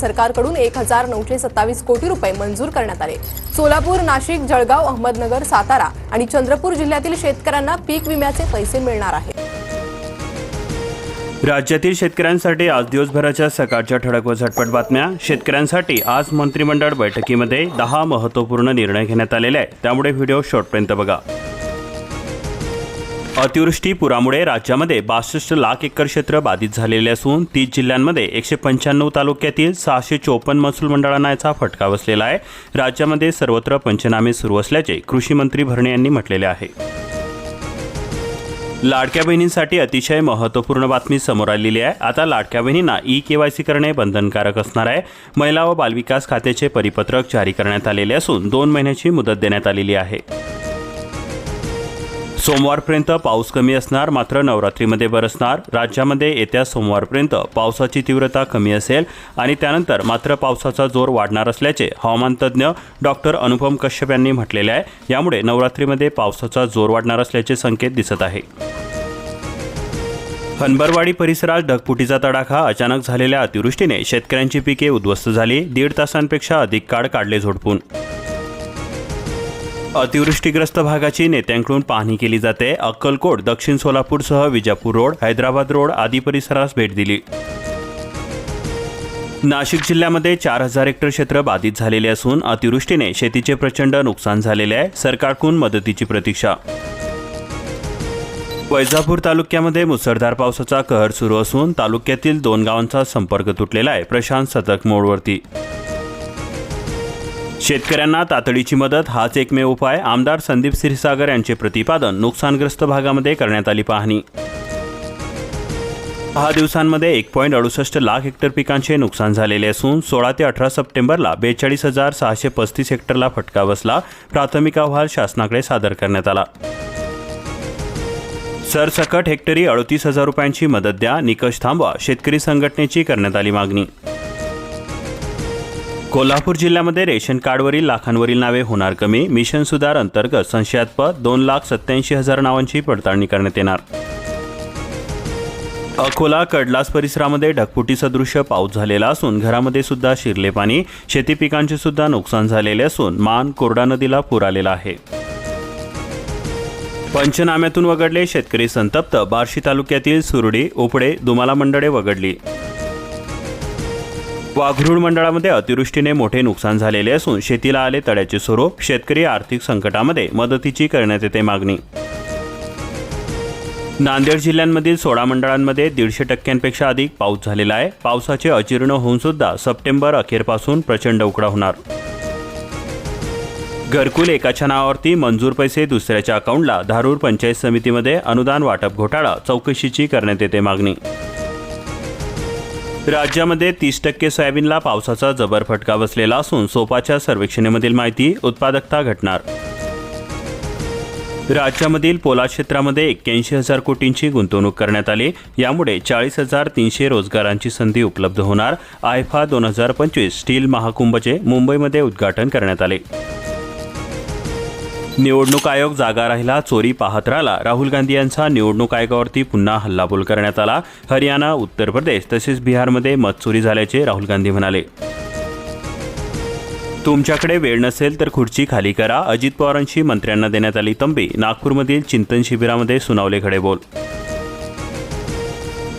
सरकारकडून एक हजार नऊशे सत्तावीस कोटी रुपये मंजूर करण्यात आले. सोलापूर नाशिक जळगाव अहमदनगर सातारा आणि चंद्रपूर जिल्ह्यातील शेतकऱ्यांना पीक विम्याचे पैसे मिळणार आहेत. राज्यातील शेतकऱ्यांसाठी आज दिवसभराच्या सकाळच्या ठळक व झटपट बातम्या. शेतकऱ्यांसाठी आज मंत्रिमंडळ बैठकीमध्ये दहा महत्त्वपूर्ण निर्णय घेण्यात आलेले आहेत. त्यामुळे व्हिडिओ शॉर्टपर्यंत बघा. अतिवृष्टी पुरामुळे राज्यामध्ये बासष्ट लाख एकर क्षेत्र बाधित झालेले असून तीस जिल्ह्यांमध्ये एकशे पंच्याण्णव तालुक्यातील सहाशे चोपन्न महसूल मंडळांना याचा फटका बसलेला आहे. राज्यामध्ये सर्वत्र पंचनामे सुरू असल्याचे कृषी मंत्री भरणे यांनी म्हटलेले आहे. लाडक्या बहिणींसाठी अतिशय महत्त्वपूर्ण बातमी समोर आलेली आहे. आता लाडक्या बहिणींना ई के वाय सी करणे बंधनकारक असणार आहे. महिला व बालविकास खात्याचे परिपत्रक जारी करण्यात आलेले असून दोन महिन्याची मुदत देण्यात आलेली आहे. सोमवारपर्यंत पाऊस कमी असणार मात्र नवरात्रीमध्ये बरसणार राज्यामध्ये येत्या सोमवारपर्यंत पावसाची तीव्रता कमी असेल आणि त्यानंतर मात्र पावसाचा जोर वाढणार असल्याचे हवामान तज्ज्ञ डॉक्टर अनुपम कश्यप यांनी म्हटलेले आहे. यामुळे नवरात्रीमध्ये पावसाचा जोर वाढणार असल्याचे संकेत दिसत आहे. हनबरवाडी परिसरात ढगफुटीचा तडाखा अचानक झालेल्या अतिवृष्टीने शेतकऱ्यांची पिके उद्ध्वस्त झाली. दीड तासांपेक्षा अधिक काळ काढले झोडपून. अतिवृष्टीग्रस्त भागाची नेत्यांकडून पाहणी केली जाते. अक्कलकोट दक्षिण सोलापूरसह विजापूर रोड हैदराबाद रोड आदी परिसरास भेट दिली. नाशिक जिल्ह्यामध्ये चार हजार हेक्टर क्षेत्र बाधित झालेले असून अतिवृष्टीने शेतीचे प्रचंड नुकसान झालेले आहे. सरकारकडून मदतीची प्रतीक्षा. वैजापूर तालुक्यामध्ये मुसळधार पावसाचा कहर सुरू असून तालुक्यातील दोन गावांचा संपर्क तुटलेला आहे. प्रशांत सतर्क मोडवरती. शेतकऱ्यांना तातडीची मदत हाच एकमेव उपाय आमदार संदीप क्षीरसागर यांचे प्रतिपादन नुकसानग्रस्त भागामध्ये करण्यात आली पाहणी. दहा दिवसांमध्ये एक पॉईंट अडुसष्ट लाख हेक्टर पिकांचे नुकसान झालेले असून सोळा ते अठरा सप्टेंबरला बेचाळीस हजार सहाशे पस्तीस हेक्टरला फटका बसला प्राथमिक अहवाल शासनाकडे सादर करण्यात आला. सरसकट हेक्टरी अडतीस हजार रुपयांची मदत द्या निकष थांबवा शेतकरी संघटनेची करण्यात आली मागणी. कोल्हापूर जिल्ह्यामध्ये रेशन कार्डवरील लाखांवरील नावे होणार कमी. मिशन सुधार अंतर्गत संशयास्पद दोन लाख सत्याऐंशी हजार नावांची पडताळणी करण्यात येणार. अकोला कडलास परिसरामध्ये ढगफुटी सदृश्य पाऊस झालेला असून घरामध्ये सुद्धा शिरले पाणी. शेती पिकांचे सुद्धा नुकसान झालेले असून मान कोरडा नदीला पूर आलेला आहे. पंचनाम्यातून वगळले शेतकरी संतप्त. बार्शी तालुक्यातील सुरडी उपडे दुमाला मंडळे वगळली वाघरूड मंडळामध्ये अतिवृष्टीने मोठे नुकसान झालेले असून शेतीला आले तड्याचे स्वरूप शेतकरी आर्थिक संकटामध्ये मदतीची करण्यात येते मागणी. नांदेड जिल्ह्यांमधील सोळा मंडळांमध्ये दीडशे टक्क्यांपेक्षा अधिक पाऊस झालेला आहे. पावसाचे अजीर्ण होऊन सुद्धा सप्टेंबर अखेरपासून प्रचंड उकडा होणार. घरकुल एकाच्या नावावरती मंजूर पैसे दुसऱ्याच्या अकाउंटला धारूर पंचायत समितीमध्ये अनुदान वाटप घोटाळा चौकशीची करण्यात येते मागणी. राज्यामध्ये तीस टक्के सोयाबीनला पावसाचा जबर फटका बसलेला असून सोपाच्या सर्वेक्षणेमधील माहिती उत्पादकता घटणार. राज्यामधील पोलाद क्षेत्रामध्ये एक्क्याऐंशी हजार कोटींची गुंतवणूक करण्यात आली. यामुळे चाळीस हजार तीनशे रोजगारांची संधी उपलब्ध होणार. आयफा दोन हजार पंचवीस स्टील महाकुंभचे मुंबईमध्ये उद्घाटन करण्यात आले. निवडणूक आयोग जागा राहिला चोरी पाहत राहिला. राहुल गांधी यांचा निवडणूक आयोगावरती पुन्हा हल्लाबोल करण्यात आला. हरियाणा उत्तर प्रदेश तसेच बिहारमध्ये मत चोरी झाल्याचे राहुल गांधी म्हणाले. तुमच्याकडे वेळ नसेल तर खुर्ची खाली करा. अजित पवारांशी मंत्र्यांना देण्यात आली तंबी. नागपूरमधील चिंतन शिबिरामध्ये सुनावले खडे बोल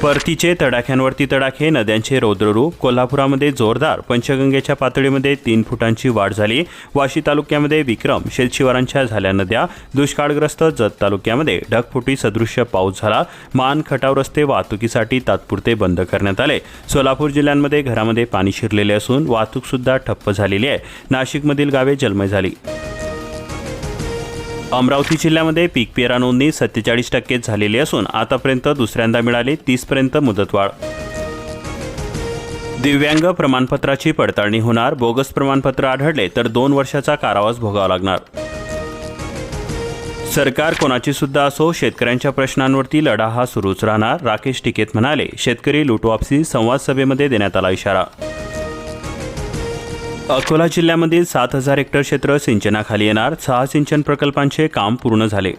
परतीचे तडाख्यांवरती तडाखे नद्यांचे रौद्ररूप कोल्हापुरामध्ये जोरदार पंचगंगेच्या पातळीमध्ये तीन फुटांची वाढ झाली. वाशी तालुक्यामध्ये विक्रम शेलशिवारांच्या झाल्या नद्या दुष्काळग्रस्त जत तालुक्यामध्ये ढगफुटी सदृश्य पाऊस झाला. मान खटाव रस्ते वाहतुकीसाठी तात्पुरते बंद करण्यात आले. सोलापूर जिल्ह्यांमध्ये घरामध्ये पाणी शिरलेले असून वाहतूक सुद्धा ठप्प झालेली आहे. नाशिकमधील गावे जलमय झाली. अमरावती जिल्ह्यामध्ये पीक पेरा नोंदणी सत्तेचाळीस टक्के झालेली असून आतापर्यंत दुसऱ्यांदा मिळाली तीसपर्यंत मुदतवाढ. दिव्यांग प्रमाणपत्राची पडताळणी होणार बोगस प्रमाणपत्र आढळले तर दोन वर्षाचा कारावास भोगावा लागणार. सरकार कोणाची सुद्धा असो शेतकऱ्यांच्या प्रश्नांवरती लढा हा सुरूच राहणार राकेश टिकेत म्हणाले शेतकरी लुटवापसी संवाद सभेमध्ये देण्यात आला इशारा. अकोला जिल्ह्यामधील सात हजार हेक्टर क्षेत्र सिंचनाखाली येणार. सहा सिंचन प्रकल्पांचे काम पूर्ण झाले.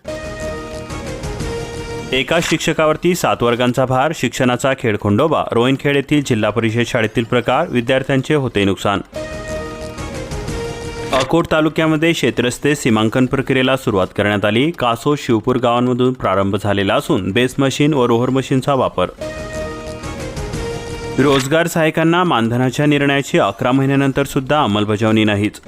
एका शिक्षकावरती सात वर्गांचा भार शिक्षणाचा खेडखोंडोबा रोहिणखेड येथील जिल्हा परिषद शाळेतील प्रकार विद्यार्थ्यांचे होते नुकसान. अकोट तालुक्यामध्ये शेतरस्ते सीमांकन प्रक्रियेला सुरुवात करण्यात आली. कासो शिवपूर गावांमधून प्रारंभ झालेला असून बेस मशीन व रोहर मशीनचा वापर. रोजगार सहायकांना मानधनाच्या निर्णयाची अकरा महिन्यानंतर सुद्धा अंमलबजावणी नाहीच.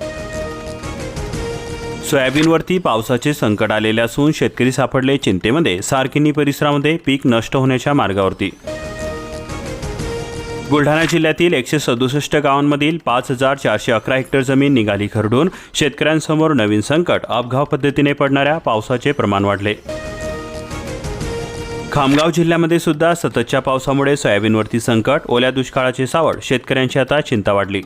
सोयाबीनवरती पावसाचे संकट आलेले असून शेतकरी सापडले चिंतेमध्ये सारकिनी परिसरामध्ये पीक नष्ट होण्याच्या मार्गावरती. बुलढाणा जिल्ह्यातील एकशे सदुसष्ट गावांमधील पाच हजार चारशे अकरा हेक्टर जमीन निघाली खरडून शेतकऱ्यांसमोर नवीन संकट अपघाव पद्धतीने पडणाऱ्या पावसाचे प्रमाण वाढले. खामगाव जिल्ह्यामध्ये सुद्धा सततच्या पावसामुळे सोयाबीनवरती संकट ओल्या दुष्काळाची सावड शेतकऱ्यांची आता चिंता वाढली.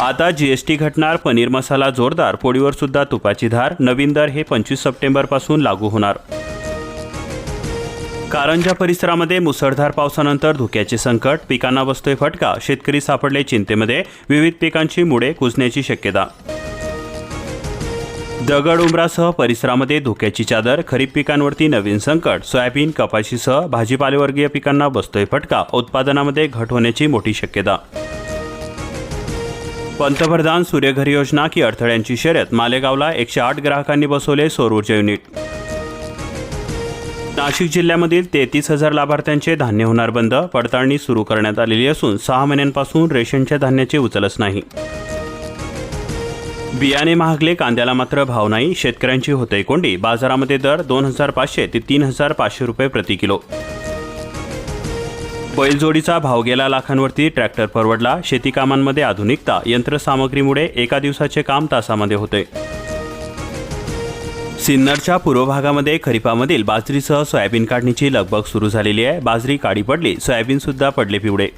आता जीएसटी घटणार पनीर मसाला जोरदार पोळीवर सुद्धा तुपाची धार नवीन दर हे पंचवीस सप्टेंबरपासून लागू होणार. कारंजा परिसरामध्ये मुसळधार पावसानंतर धुक्याचे संकट पिकांना बसतोय फटका शेतकरी सापडले चिंतेमध्ये विविध पिकांची मुळे कुजण्याची शक्यता. दगड उमरासह परिसरामध्ये धुक्याची चादर खरीप पिकांवरती नवीन संकट सोयाबीन कपाशीसह भाजीपालेवर्गीय पिकांना बसतोय फटका उत्पादनामध्ये घट होण्याची मोठी शक्यता. पंतप्रधान सूर्यघर योजना की अडथळ्यांची शर्यत मालेगावला एकशे आठ ग्राहकांनी बसवले सौर ऊर्जा युनिट. नाशिक जिल्ह्यामधील तेहतीस हजार लाभार्थ्यांचे धान्य होणार बंद पडताळणी सुरू करण्यात आलेली असून सहा महिन्यांपासून रेशनच्या धान्याची उचलच नाही. बियाणे महागले कांद्याला मात्र भाव नाही. शेतकऱ्यांची होते कोंडी. बाजारामध्ये दर दोन हजार पाचशे ते तीन हजार पाचशे रुपये प्रति किलो. बैलजोडीचा भाव गेला लाखांवरती ट्रॅक्टर परवडला. शेती कामांमध्ये आधुनिकता यंत्रसामग्रीमुळे एका दिवसाचे काम तासामध्ये होते सिन्नरच्या पूर्व भागामध्ये खरीपामधील बाजरीसह सोयाबीन काढणीची लगबग सुरू झालेली आहे. बाजरी काळी पडली सोयाबीन सुद्धा पडले पिवळे.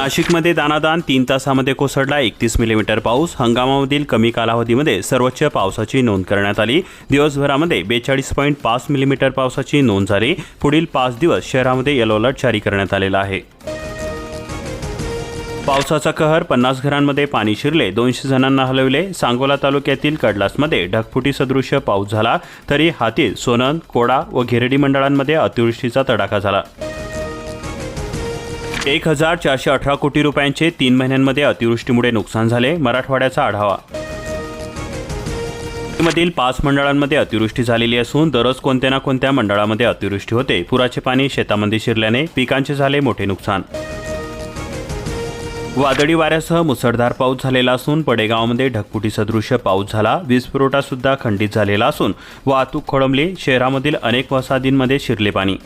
नाशिकमध्ये दानादान तीन तासामध्ये कोसळला एकतीस मिलीमीटर पाऊस. हंगामामधील कमी कालावधीमध्ये सर्वोच्च पावसाची नोंद करण्यात आली. दिवसभरामध्ये बेचाळीस पॉईंट पाच मिलीमीटर पावसाची नोंद झाली. पुढील पाच दिवस शहरामध्ये येलो अलर्ट जारी करण्यात आलेला आहे. पावसाचा कहर पन्नास घरांमध्ये पाणी शिरले दोनशे जणांना हलवले. सांगोला तालुक्यातील कडलासमध्ये ढगफुटी सदृश्य पाऊस झाला तरी हातील सोनन कोडा व घेरडी मंडळांमध्ये अतिवृष्टीचा तडाखा झाला. एक हजार चारशे अठरा कोटी रुपयांचे तीन महिन्यांमध्ये अतिवृष्टीमुळे नुकसान झाले मराठवाड्याचा आढावा. मधील पाच मंडळांमध्ये अतिवृष्टी झालेली असून दररोज कोणत्या ना कोणत्या मंडळामध्ये अतिवृष्टी होते पुराचे पाणी शेतामध्ये शिरल्याने पिकांचे झाले मोठे नुकसान. वादळी वाऱ्यासह मुसळधार पाऊस झालेला असून पडेगावमध्ये ढगफुटी सदृश्य पाऊस झाला वीज पुरवठा सुद्धा खंडित झालेला असून वाहतूक खोळंबली शहरामधील अनेक वसाहतींमध्ये शिरले पाणी.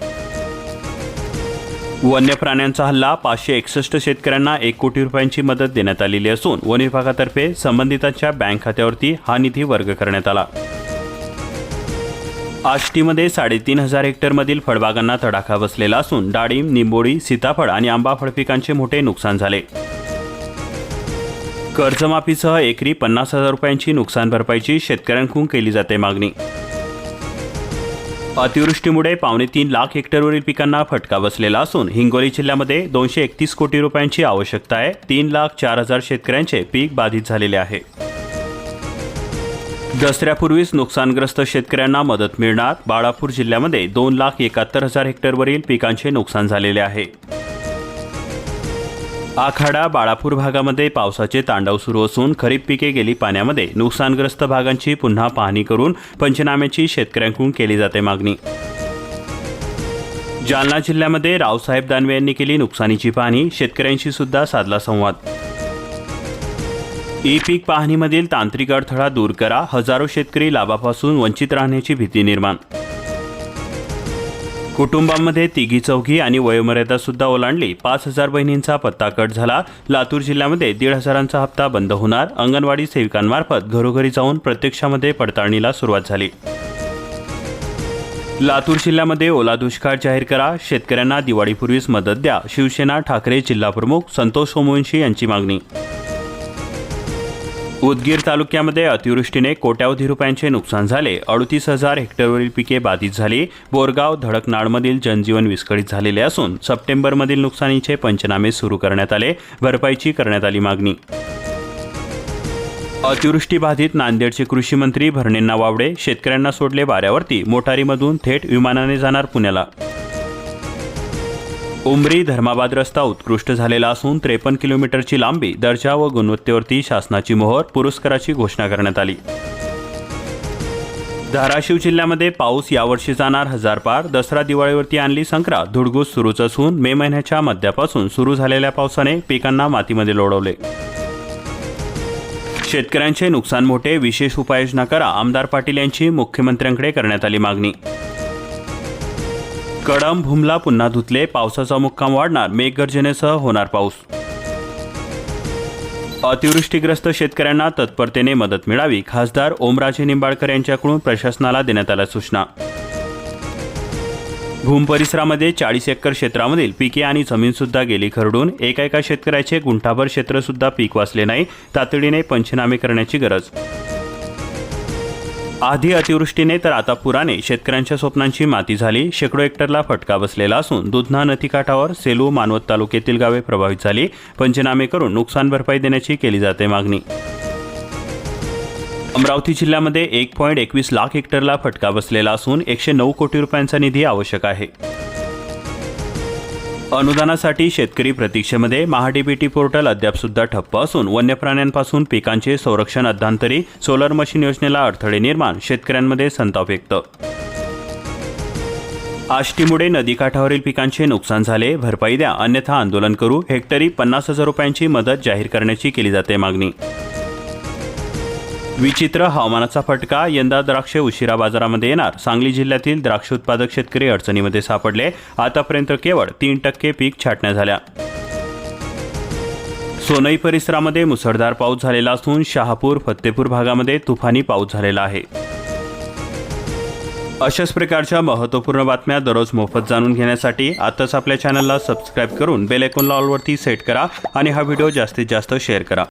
वन्य प्राण्यांचा हल्ला पाचशे एकसष्ट शेतकऱ्यांना एक कोटी रुपयांची मदत देण्यात आलेली असून वन विभागातर्फे संबंधितांच्या बँक खात्यावरती हा निधी वर्ग करण्यात आला. आष्टीमध्ये साडेतीन हजार हेक्टरमधील फळबागांना तडाखा बसलेला असून डाळिंब निंबोळी सीताफळ आणि आंबा फळपिकांचे मोठे नुकसान झाले. कर्जमाफीसह एकरी पन्नास हजार रुपयांची नुकसान भरपाईची शेतकऱ्यांकडून केली जाते मागणी. अतिवृष्टीमुळे पावणे तीन लाख हेक्टरवरील पिकांना फटका बसलेला असून हिंगोली जिल्ह्यामध्ये दोनशे एकतीस कोटी रुपयांची आवश्यकता आहे. तीन लाख चार हजार शेतकऱ्यांचे पीक बाधित झालेले आहे. दसऱ्यापूर्वीच नुकसानग्रस्त शेतकऱ्यांना मदत मिळणार. बाळापूर जिल्ह्यामध्ये दोन लाख एकाहत्तर हजार हेक्टरवरील पिकांचे नुकसान झालेले आहे. आखाडा बाळापूर भागामध्ये पावसाचे तांडव सुरू असून खरीप पिके गेली पाण्यामध्ये. नुकसानग्रस्त भागांची पुन्हा पाहणी करून पंचनाम्याची शेतकऱ्यांकडून केली जाते मागणी. जालना जिल्ह्यामध्ये रावसाहेब दानवे यांनी केली नुकसानीची पाहणी. शेतकऱ्यांशी सुद्धा साधला संवाद. ई पीक पाहणीमधील तांत्रिक अडथळा दूर करा. हजारो शेतकरी लाभापासून वंचित राहण्याची भीती निर्माण. कुटुंबामध्ये तिघी चौघी आणि वयोमर्यादा सुद्धा ओलांडली. पाच हजार बहिणींचा पत्ता कट झाला. लातूर जिल्ह्यामध्ये दीड हजारांचा हप्ता बंद होणार. अंगणवाडी सेविकांमार्फत घरोघरी जाऊन प्रत्यक्षामध्ये पडताळणीला सुरुवात झाली. लातूर जिल्ह्यामध्ये ओला दुष्काळ जाहीर करा. शेतकऱ्यांना दिवाळीपूर्वीच मदत द्या. शिवसेना ठाकरे जिल्हाप्रमुख संतोष सोमवंशी यांची मागणी उदगीर तालुक्यामध्ये अतिवृष्टीने कोट्यावधी रुपयांचे नुकसान झाले. अडतीस हजार हेक्टरवरील पिके बाधित झाली. बोरगाव धडकनाळमधील जनजीवन विस्कळीत झालेले असून सप्टेंबरमधील नुकसानीचे पंचनामे सुरू करण्यात आले. भरपाईची करण्यात आली मागणी. अतिवृष्टी बाधित नांदेडचे कृषी मंत्री भरणेंना वावडे. शेतकऱ्यांना सोडले वाऱ्यावरती. मोटारीमधून थेट विमानाने जाणार पुण्याला. उमरी धर्माबाद रस्ता उत्कृष्ट झालेला असून त्रेपन्न किलोमीटरची लांबी दर्जा व गुणवत्तेवरती शासनाची मोहर पुरस्काराची घोषणा करण्यात आली. धाराशिव जिल्ह्यामध्ये पाऊस यावर्षी जाणार हजार पार दसरा दिवाळीवरती आणली संक्रांत धुडगूस सुरूच असून मे महिन्याच्या मध्यापासून सुरू झालेल्या पावसाने पिकांना मातीमध्ये लोळवले. शेतकऱ्यांचे नुकसान मोठे विशेष उपाययोजना करा आमदार पाटील यांची मुख्यमंत्र्यांकडे करण्यात आली मागणी. कडम भूमला पुन्हा धुतले. पावसाचा मुक्काम वाढणार. मेघगर्जनेसह होणार पाऊस. अतिवृष्टीग्रस्त शेतकऱ्यांना तत्परतेने मदत मिळावी खासदार ओमराजे निंबाळकर यांच्याकडून प्रशासनाला देण्यात आल्या सूचना. भूम परिसरामध्ये चाळीस एकर क्षेत्रामधील पिके आणि जमीनसुद्धा गेली खरडून. एका एका शेतकऱ्याचे गुंठाभर क्षेत्रसुद्धा पीक वाचले नाही. तातडीने पंचनामे करण्याची गरज. आधी अतिवृष्टीने तर आता पुराने. शेतकऱ्यांच्या स्वप्नांची माती झाली. शेकडो हेक्टरला फटका बसलेला असून दुधना नदीकाठावर सेलू मानवत तालुक्यातील गावे प्रभावित झाली. पंचनामे करून नुकसान भरपाई देण्याची केली जाते मागणी. अमरावती जिल्ह्यामध्ये एक पॉईंट एकवीस लाख हेक्टरला फटका बसलेला असून एकशे नऊ कोटी रुपयांचा निधी आवश्यक आहे. अनुदानासाठी शेतकरी प्रतीक्षेमध्ये महाडीबीटी पोर्टल अद्याप सुद्धा ठप्प असून वन्य प्राण्यांपासून पिकांचे संरक्षण अध्यांतरी सोलर मशीन योजनेला अडथळे निर्माण शेतकऱ्यांमध्ये संताप व्यक्त. आष्टीमुळे नदीकाठावरील पिकांचे नुकसान झाले. भरपाई द्या. अन्यथा आंदोलन करू. हेक्टरी पन्नास हजार रुपयांची मदत जाहीर करण्याची केली जाते मागणी. विचित्र हवामानाचा फटका यंदा द्राक्षे उशिरा बाजारामध्ये येणार. सांगली जिल्ह्यातील द्राक्ष उत्पादक शेतकरी अडचणीमध्ये सापडले. आतापर्यंत केवळ तीन टक्के पीक छाटण्या झाल्या. सोनई परिसरामध्ये मुसळधार पाऊस झालेला असून शहापूर फत्तेपूर भागामध्ये तुफानी पाऊस झालेला आहे. अशाच प्रकारच्या महत्त्वपूर्ण बातम्या दररोज मोफत जाणून घेण्यासाठी आताच आपल्या चॅनलला सबस्क्राईब करून बेल आयकॉनला ऑलवरती सेट करा आणि हा व्हिडिओ जास्तीत जास्त शेअर करा.